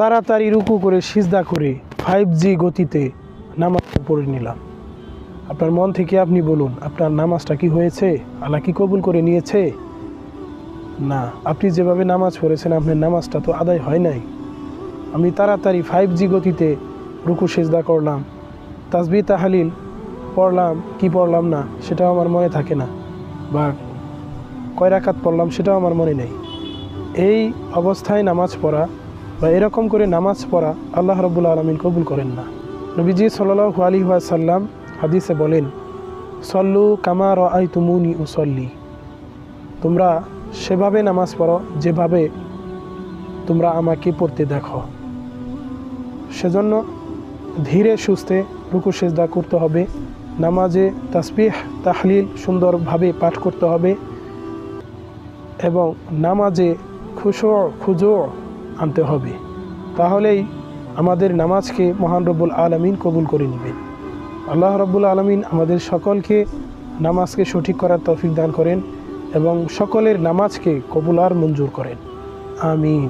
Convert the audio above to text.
তাড়াতাড়ি রুকু করে সিজদা করে ফাইভ জি গতিতে নামাজ পড়ে নিলাম। আপনার মন থেকে আপনি বলুন, আপনার নামাজটা কি হয়েছে? আল্লাহ কি কবুল করে নিয়েছে? না, আপনি যেভাবে নামাজ পড়েছেন, আপনার নামাজটা তো আদায় হয় নাই। আমি তাড়াতাড়ি ফাইভ জি গতিতে রুকু সেজদা করলাম তাসবি তাহালিল পড়লাম, কি পড়লাম না, সেটাও আমার মনে থাকে না। বা কয় রাকাত পড়লাম, সেটাও আমার মনে নেই। এই অবস্থায় নামাজ পড়া বা এরকম করে নামাজ পড়া আল্লাহ রব্বুল আলমিন কবুল করেন না। নবীজি সাল্লাহ আলী সাল্লাম হাদিসে বলেন, সল্লু কামার আই তুমুনি উসল্লি। তোমরা সেভাবে নামাজ পড়ো, যেভাবে তোমরা আমাকে পড়তে দেখো। সেজন্য ধীরে সুস্থে রুকু সেজদা করতে হবে, নামাজে তাসবিহ, তাহলিল সুন্দরভাবে পাঠ করতে হবে এবং নামাজে খুশো, খুজো আনতে হবে। তাহলেই আমাদের নামাজকে মহান রব্বুল আলমিন কবুল করে নেবেন। আল্লাহ রব্বুল আলমিন আমাদের সকলকে নামাজকে সঠিক করার তৌফিক দান করেন এবং সকলের নামাজকে কবুল আর মঞ্জুর করেন। আমিন।